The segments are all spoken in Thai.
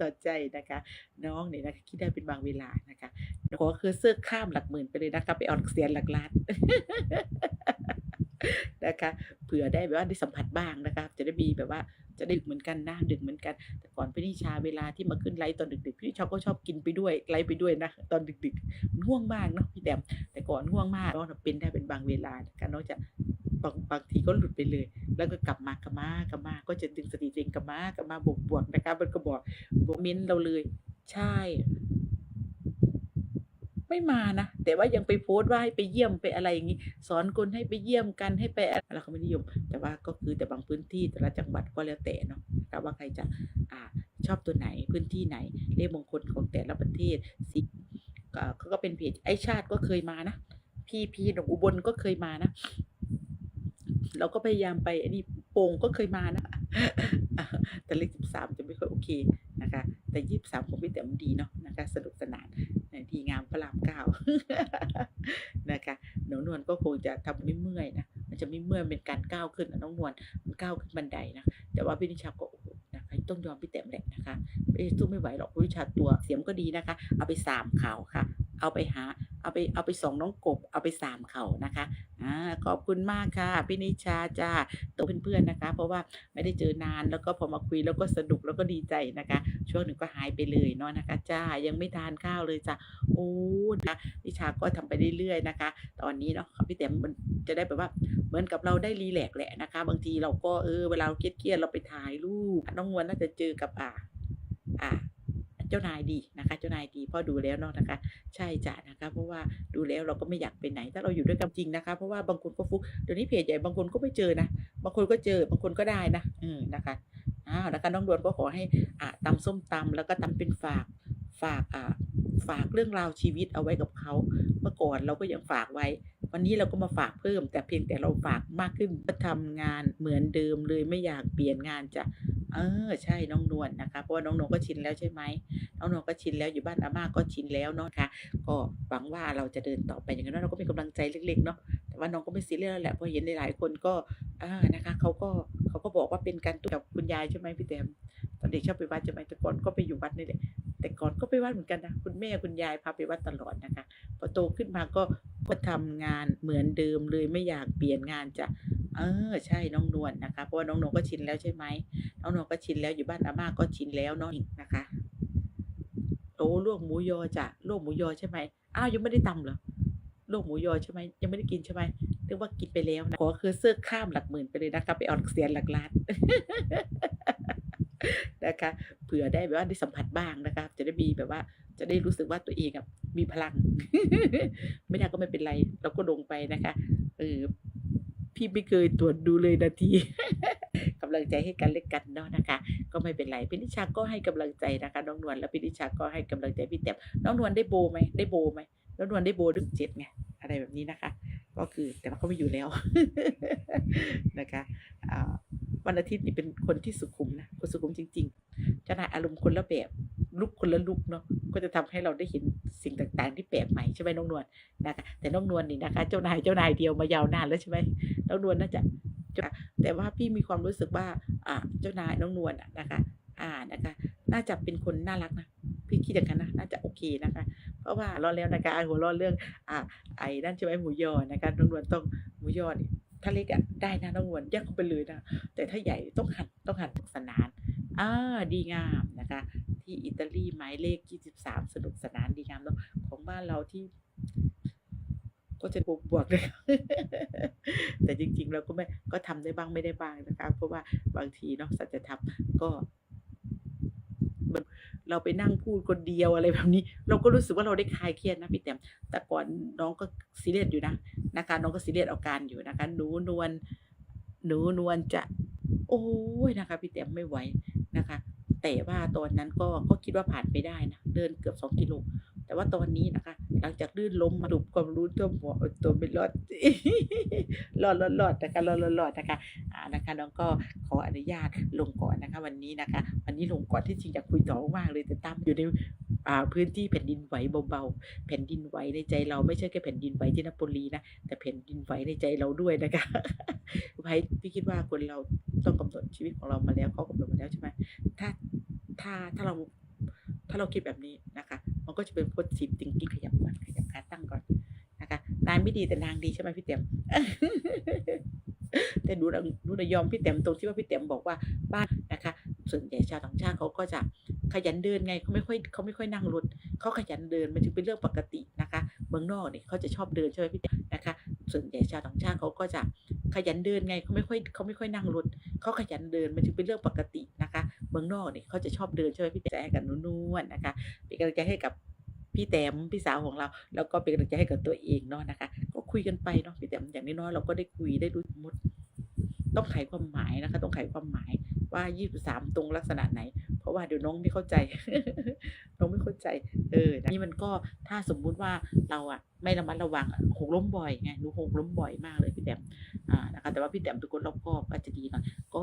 ต่อใจนะคะ น้องเนี่ยนะคะคิดได้เป็นบางเวลานะคะขอคือเสื้อข้ามหลักหมื่นไปเลยนะคะไปเอาหลักแสนหลักล้านนะคะเผื่อได้แบบว่าได้สัมผัสบ้างนะคะจะได้มีแบบว่าจะได้ดึกเหมือนกันนะดึกเหมือนกัน แต่ก่อนพี่นิชาเวลาที่มาขึ้นไลฟ์ตอนดึกๆพี่นิชาก็ชอบกินไปด้วยไลฟ์ไปด้วยนะตอนดึกๆมันง่วงมากเนาะพี่แดมแต่ก่อนง่วงมากน้องเป็นได้เป็นบางเวลานะคะน้องจะ บางบางทีก็หลุดไปเลย แล้วก็กลับมากลับมากลับมา ก็จะดึงสติตัวเองกลับมากลับมาบวกบวกนะคะมันก็บอกบอกเม้นเราเลย ใช่ ไม่มานะแต่ว่ายังไปโพสต์ว่าให้ไปเยี่ยมไปอะไรอย่างนี้สอนคนให้ไปเยี่ยมกันให้ไปอะไรเราก็ไม่นิยม แต่ว่าก็คือแต่บางพื้นที่แต่ละจังหวัดก็แล้วแต่เนาะแต่ว่าใครจะอ่าชอบตัวไหนพื้นที่ไหนเลขมงคลของแต่ละประเทศสิก็เขาก็เป็นเพจไอชาติก็เคยมานะ พี่พีหนองอุบลก็เคยมานะ เราก็พยายามไปอันนี้โป่งก็เคยมานะแต่เลขสิบสามจะไม่ค่อยโอเคนะคะ แต่ยี่สิบสามของพี่แต้มดีเนาะนะคะสนุกสนานดีงามพระรามเก้านะคะน้องนวลก็คงจะทำไม่เมื่อยนะมันจะไม่เมื่อยเป็นการก้าวขึ้นน้องนวลมันก้าวขึ้นบันไดนะแต่ว่าพี่นิชาก็นะคะต้องยอมพี่แต้มแหละนะคะไม่สู้ไม่ไหวหรอกพี่นิชาตัวเสียมก็ดีนะคะ เอาไปสามเข่าค่ะ เอาไปหา เอาไปเอาไปส่องน้องกบ เอาไปสามเข่านะคะอ่าขอบคุณมากค่ะ พี่นิชาจ้าตัวเพื่อนๆนะคะ เพราะว่าไม่ได้เจอนานแล้วก็พอมาคุยแล้วก็สนุกแล้วก็ดีใจนะคะ ช่วงหนึ่งก็หายไปเลยเนาะนะคะจ้ายังไม่ทานข้าวเลยจ้ะโอ้นะนิชาก็ทำไปเรื่อยๆนะคะ ตอนนี้เนาะพี่แต้มมันจะได้แบบว่าเหมือนกับเราได้รีแลกแหละนะคะ บางทีเราก็เออเวลาเราเครียดๆเราไปถ่ายรูปน้องนวลน่าจะเจอกับอ่าอ่า เจ้านายดีนะคะ เจ้านายดีพ่อดูแล้วเนาะนะคะ ใช่จ้ะนะคะ เพราะว่าดูแล้วเราก็ไม่อยากไปไหน ถ้าเราอยู่ด้วยกันจริงนะคะ เพราะว่าบางคนก็ฟุกเดี๋ยวนี้เพจใหญ่บางคนก็ไม่เจอนะ บางคนก็เจอ บางคนก็ได้นะอืมนะคะอ้าวนะคะน้องดวนก็ขอให้อ่าตำส้มตำแล้วก็ตำเป็นฝากฝากอ่าฝากเรื่องราวชีวิตเอาไว้กับเขา เมื่อก่อนเราก็ยังฝากไว้ วันนี้เราก็มาฝากเพิ่ม แต่เพียงแต่เราฝากมากขึ้นก็ทำงานเหมือนเดิมเลยไม่อยากเปลี่ยนงานจะ เออใช่น้องนวลนะคะ เพราะว่าน้องนวลก็ชินแล้วใช่ไหมน้องนวลก็ชินแล้วอยู่บ้านอาม่าก็ชินแล้วเนาะค่ะก็หวังว่าเราจะเดินต่อไปอย่างนั้นเราก็มีกำลังใจเล็กๆเนาะแต่ว่าน้องก็ไม่ซีเรียสแล้วแหละเพราะเห็นหลายๆคนก็อ่านะคะเขาก็เขาก็บอกว่าเป็นการตัวกับคุณยายใช่ไหมพี่แต้มตอนเด็กชอบไปวัดใช่ไหมแต่ก่อนก็ไปอยู่วัดนี่แหละแต่ก่อนก็ไปวัดเหมือนกันนะคุณแม่คุณยายพาไปวัดตลอดนะคะพอโตขึ้นมาก็ก็ทำงานเหมือนเดิมเลยไม่อยากเปลี่ยนงานจะ เออใช่น้องนวลนะคะ เพราะว่าน้องนวลก็ชินแล้วใช่ไหมน้องนวลก็ชินแล้วอยู่บ้านอาม่าก็ชินแล้วเนาะนะคะโอ้ลวกหมูยอจ้ะลวกหมูยอใช่ไหมอ้าวยังไม่ได้ตำเหรอลวกหมูยอใช่ไหมยังไม่ได้กินใช่ไหมเรียกว่ากินไปแล้วนะขอคือเสื้อข้ามหลักหมื่นไปเลยนะคะไปเอาหลักแสนหลักล้านนะคะเผื่อได้แบบว่าได้สัมผัสบ้างนะคะจะได้มีแบบว่าจะได้รู้สึกว่าตัวเองอะมีพลัง ไม่ได้ก็ไม่เป็นไร เราก็ลงไปนะคะเออ พี่ไม่เคยตรวจดูเลยนาทีกำลังใจให้กันเล็กกันเนาะนะคะ ก็ไม่เป็นไรพี่นิชาก็ให้กำลังใจนะคะน้องนวลแล้วพี่นิชาก็ให้กำลังใจพี่แต้มน้องนวลได้โบไหมได้โบไหมน้องนวลได้โบดึกเจ็ดไงอะไรแบบนี้นะคะ ก็คือแต่ว่าเขาไม่อยู่แล้วนะคะอ่าวันอาทิตย์นี่เป็นคนที่สุขุมนะคนสุขุมจริงๆจ้านายอารมณ์คนละแบบลุกคนละลุกเนาะ ก็จะทำให้เราได้เห็นสิ่งต่างๆ ที่แปลกใหม่ใช่ไหมน้องนวลนะคะแต่น้องนวลนี่นะคะ เจ้านายเจ้านายเดียวมายาวนานแล้วใช่ไหมน้องนวลน่าจะแต่ว่าพี่มีความรู้สึกว่าอ่าเจ้านายน้องนวลนะคะ อ่านะคะ น่าจะเป็นคนน่ารักนะพี่คิดอย่างนั้นนะน่าจะโอเคนะคะ เพราะว่าเราแล้วนะคะหัวร้อเรื่องอ่าไอ้นั่นใช่ไหมหมูยอนะคะน้องนวลต้องหมูยอนี่ถ้าเล็กอะได้นะน้องนวลยัดเข้าไปเลยนะแต่ถ้าใหญ่ต้องหันต้องหันสนานอ่าดีงามนะคะ ที่อิตาลีหมายเลข 23 สนุกสนานดีงามเนาะของบ้านเราที่ ก็จะบวกบวกเลยแต่จริง ๆ เราก็ไม่ก็ทำได้บ้างไม่ได้บ้างนะคะเพราะว่าบางทีเนาะสัจธรรมก็เราไปนั่งพูดคนเดียวอะไรแบบนี้ เราก็รู้สึกว่าเราได้คลายเครียดนะพี่แต้มแต่ก่อนน้องก็ซีเรียสอยู่นะนะคะน้องก็ซีเรียสเอาการอยู่นะคะหนูนวลหนูนวลจะ โอ้ยนะคะ พี่แต้มไม่ไหวนะคะ แต่ว่าตอนนั้นก็ก็คิดว่าผ่านไปได้นะเดินเกือบสองกิโลแต่ว่าตอนนี้นะคะ หลังจากลื่นล้มมาดุความรู้ตัวหัวตัวไม่รอดรอดรอดรอดนะคะรอดรอดรอดนะคะอ่านะคะน้องก็ขออนุญาตลงก่อนนะคะ วันนี้นะคะ วันนี้ลงก่อนที่จริงอยากคุยต่อมากเลยแต่ตามอยู่ในอ่าพื้นที่แผ่นดินไหวเบาๆ แผ่นดินไหวในใจเราไม่ใช่แค่แผ่นดินไหวที่นโปลีนะ แต่แผ่นดินไหวในใจเราด้วยนะคะไว้พี่คิดว่าคนเราต้องกำหนดชีวิตของเรามาแล้วเขากำหนดมาแล้วใช่ไหมถ้า ถ้าถ้าเราถ้าเราคิดแบบนี้นะคะ มันก็จะเป็น positive thinking ขยับก่อนขยับขาตั้งก่อนนะคะนายไม่ดีแต่นางดีใช่ไหมพี่เต็มแต่ดูนะดูนะยอมพี่เต็มตรงที่ว่าพี่เต็มบอกว่าบ้านนะคะ ส่วนใหญ่ชาวต่างชาติเขาก็จะขยันเดินไงเขาไม่ค่อยเขาไม่ค่อยนั่งรถเขาขยันเดินมันจึงเป็นเรื่องปกตินะคะเมืองนอกเนี่ยเขาจะชอบเดินใช่ไหมพี่เต็มนะคะ ส่วนใหญ่ชาวต่างชาติเขาก็จะขยันเดินไงเขาไม่ค่อยเขาไม่ค่อยนั่งรถเขาขยันเดินมันจึงเป็นเรื่องปกตินะ มืองนอกเนี่ยเขาจะชอบเดินช่วยพี่แจ๊กันนุ่นๆนะคะเป็นกำลังใจให้กับพี่แต้มพี่สาวของเรา แล้วก็เป็นกำลังใจให้กับตัวเองเนาะนะคะ ก็คุยกันไปเนาะพี่แต้มอย่างน้อยๆเราก็ได้คุยได้รู้หมดต้องไขความหมายนะคะ ต้องไขความหมาย ว่า23ตรงลักษณะไหน เพราะว่าเดี๋ยวน้องไม่เข้าใจ น้องไม่เข้าใจเออนะนี่มันก็ถ้าสมมุติว่าเราอะไม่ระมัดระวังอะหกล้มบ่อยไงหนูหกล้มบ่อยมากเลยพี่แต้มอ่านะคะแต่ว่าพี่แต้มเป็นคนรอบคอบก็จะดีหน่อยก็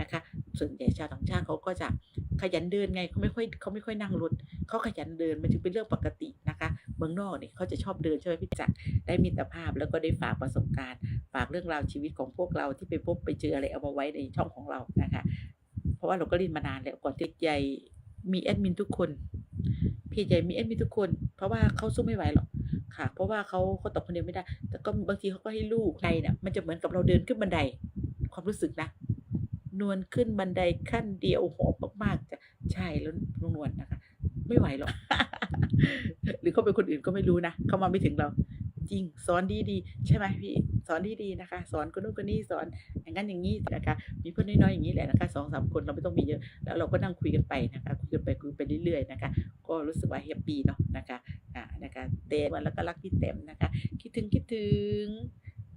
นะคะ ส่วนใหญ่ชาวต่างชาติเขาก็จะขยันเดินไงเขาไม่ค่อยเขาไม่ค่อยนั่งรถเขาขยันเดินมันจึงเป็นเรื่องปกตินะคะเมืองนอกเนี่ยเขาจะชอบเดินใช่ไหมพี่จักรได้มิตรภาพแล้วก็ได้ฝากประสบการณ์ ฝากเรื่องราวชีวิตของพวกเราที่ไปพบไปเจออะไรเอามาไว้ในช่องของเรานะคะ เพราะว่าเราก็เรียนมานานแล้วก่อนที่ใหญ่มีแอดมินทุกคนพี่ใหญ่มีแอดมินทุกคน เพราะว่าเขาสู้ไม่ไหวหรอกค่ะ เพราะว่าเขาเขาตอบคนเดียวไม่ได้ แต่ก็บางทีเขาก็ให้ลูกในเนี่ยมันจะเหมือนกับเราเดินขึ้นบันได ความรู้สึกนะนวลขึ้นบันไดขั้นเดียวหอบมากๆจะใช่แล้วนวลนะคะ ไม่ไหวหรอกหรือเขาเป็นคนอื่นก็ไม่รู้นะเขามาไม่ถึงเรา จริง สอนดีดีๆ ใช่ไหมพี่สอนดีดีๆนะคะ สอนคนนู้นคนนี้สอนอย่างนั้นอย่างนี้นะคะ มีเพื่อนน้อยๆอย่างนี้แหละนะคะสองสามคนเราไม่ต้องมีเยอะแล้วเราก็นั่งคุยกันไปนะคะคุยกันไปคุยไปเรื่อยๆนะคะ ก็รู้สึกว่าแฮปปี้เนาะนะคะอ่านะคะเต็มแล้วก็รักพี่เต็มนะคะ คิดถึงคิดถึง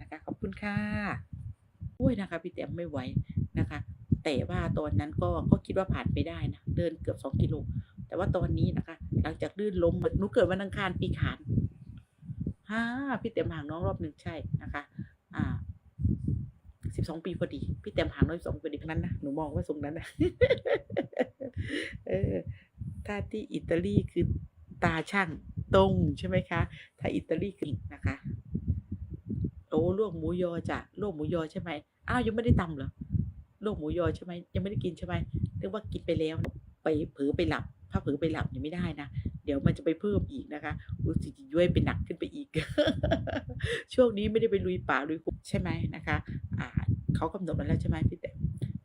นะคะขอบคุณค่ะโอ้ยนะคะพี่เต็มไม่ไหวนะคะแต่ว่าตอนนั้นก็ก็คิดว่าผ่านไปได้นะเดินเกือบสองกิโลแต่ว่าตอนนี้นะคะ หลังจากลื่นล้มหนูเกิดวันอังคารปีขาน ฮ่าพี่เต็มห่างน้องรอบหนึ่งใช่นะคะ อ่าสิบสองปีพอดี พี่เต็มห่างน้องสิบสองปีพอดีนั้นนะหนูมองว่าทรงนั้นนะเออถ้าที่อิตาลีคือตาช่างตรงใช่ไหมคะ ถ้าอิตาลีคือนะคะ โอ้ลวกหมูยอจ้ะลวกหมูยอใช่ไหมอ้าวยังไม่ได้ตำเหรอลวกหมูยอใช่ไหมยังไม่ได้กินใช่ไหมเรียกว่ากินไปแล้ว ไปเผลอไปหลับ ถ้าเผลอไปหลับยังไม่ได้นะ ดี๋ยวมันจะไปเพิ่มอีกนะคะรู้สึกย้วยไปหนักขึ้นไปอีก ช่วงนี้ไม่ได้ไปลุยป่าลุยคุกใช่ไหมนะคะอ่าเขากำหนดมาแล้วใช่ไหมพี่แต่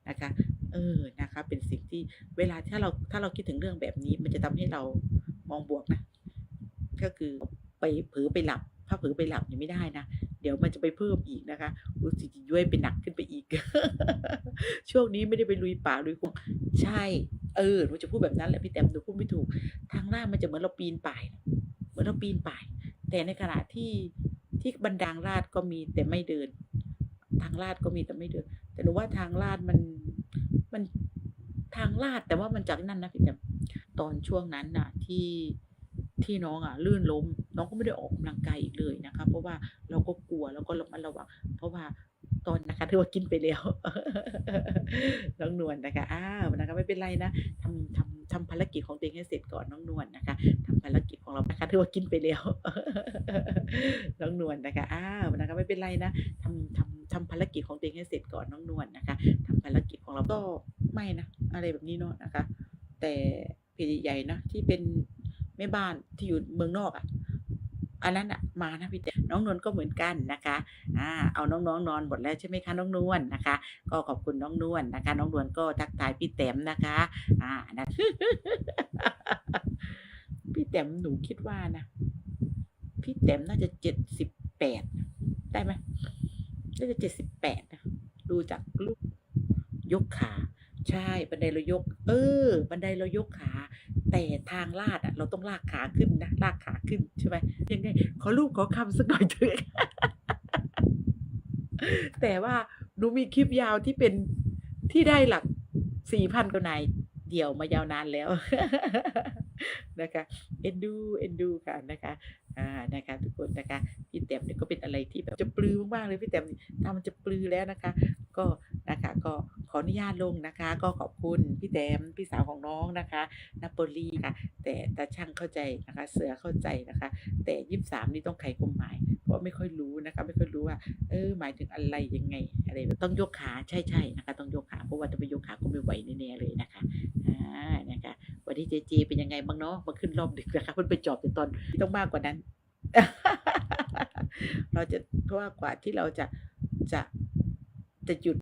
นะคะ เออนะคะ เป็นสิ่งที่เวลาถ้าเราถ้าเราคิดถึงเรื่องแบบนี้ มันจะทำให้เรามองบวกนะ ก็คือไปเผลอไปหลับ ถ้าเผลอไปหลับยังไม่ได้นะ เดี๋ยวมันจะไปเพิ่มอีกนะคะรู้สึกย้วยไปหนักขึ้นไปอีก ช่วงนี้ไม่ได้ไปลุยป่าลุยคุกใช่ เออหนูจะพูดแบบนั้นแหละพี่แต้มหนูพูดไม่ถูก ทางล่างมันจะเหมือนเราปีนป่าย เหมือนเราปีนป่าย แต่ในขณะที่ที่บันดางลาดก็มีแต่ไม่เดิน ทางลาดก็มีแต่ไม่เดิน แต่หนูว่าทางลาดมันมันทางลาดแต่ว่ามันจากนั่นนะพี่แต้มตอนช่วงนั้นน่ะที่ที่น้องอะลื่นล้ม น้องก็ไม่ได้ออกกำลังกายอีกเลยนะคะ เพราะว่าเราก็กลัวแล้วก็ระมัดระวังเพราะว่าตอนนะคะถือว่ากินไปแล้วน้องนวลนะคะอ้าวนะคะไม่เป็นไรนะทำทำทำภารกิจของตัวเองให้เสร็จก่อนน้องนวลนะคะทำภารกิจของเรานะคะถือว่ากินไปแล้วน้องนวลนะคะอ้าวนะคะไม่เป็นไรนะทำทำทำภารกิจของตัวเองให้เสร็จก่อนน้องนวลนะคะทำภารกิจของเราก็ไม่นะอะไรแบบนี้เนาะนะคะ แต่เพจใหญ่ๆนะที่เป็นแม่บ้านที่อยู่เมืองนอกอะ อันนั้นอะมานะพี่แต่น้องนวลก็เหมือนกันนะคะอ่าเอาน้องๆนอนหมดแล้วใช่ไหมคะน้องนวลนะคะ ก็ขอบคุณน้องนวลนะคะ น้องนวลก็ทักทายพี่แต้มนะคะอ่านะพี่แต้มหนูคิดว่านะพี่แต้มน่าจะเจ็ดสิบแปดได้ไหมน่าจะเจ็ดสิบแปดนะดูจากลูกยกขา ใช่บันไดเรายก เออ บันไดเรายกขา แต่ทางลาดอะ เราต้องลากขาขึ้นนะลากขาขึ้นใช่ไหมยังไง ขอรูปขอคำสักหน่อยเถอะแต่ว่าหนูมีคลิปยาวที่เป็นที่ได้หลักสี่พันกว่านายเดี่ยวมายาวนานแล้วนะคะเอ็นดูเอ็นดูค่ะนะคะอ่านะคะทุกคนนะคะพี่แต้มเนี่ยก็เป็นอะไรที่แบบจะปลือมากๆเลยพี่แต้มทำมันจะปลือแล้วนะคะ ก็ นะคะ ก็ขออนุญาตลงนะคะ ก็ขอบคุณพี่แต้มพี่สาวของน้องนะคะนาโปลีค่ะแต่ตาช่างเข้าใจนะคะ เสือเข้าใจนะคะ แต่ยี่สามนี่ต้องไขความหมาย เพราะไม่ค่อยรู้นะคะ ไม่ค่อยรู้ว่า เออหมายถึงอะไรยังไงอะไรต้องยกขาใช่ๆนะคะ ต้องยกขาเพราะว่าถ้าไม่ยกขาก็ไม่ไหวแน่ๆเลยนะคะอ่านะคะวันนี้เจเจเป็นยังไงบ้างเนาะมาขึ้นรอบดึกนะคะเพิ่นไปจอบแต่ตอนต้องมากกว่านั้น เราจะเพราะว่ากว่าที่เราจะจะจะหยุด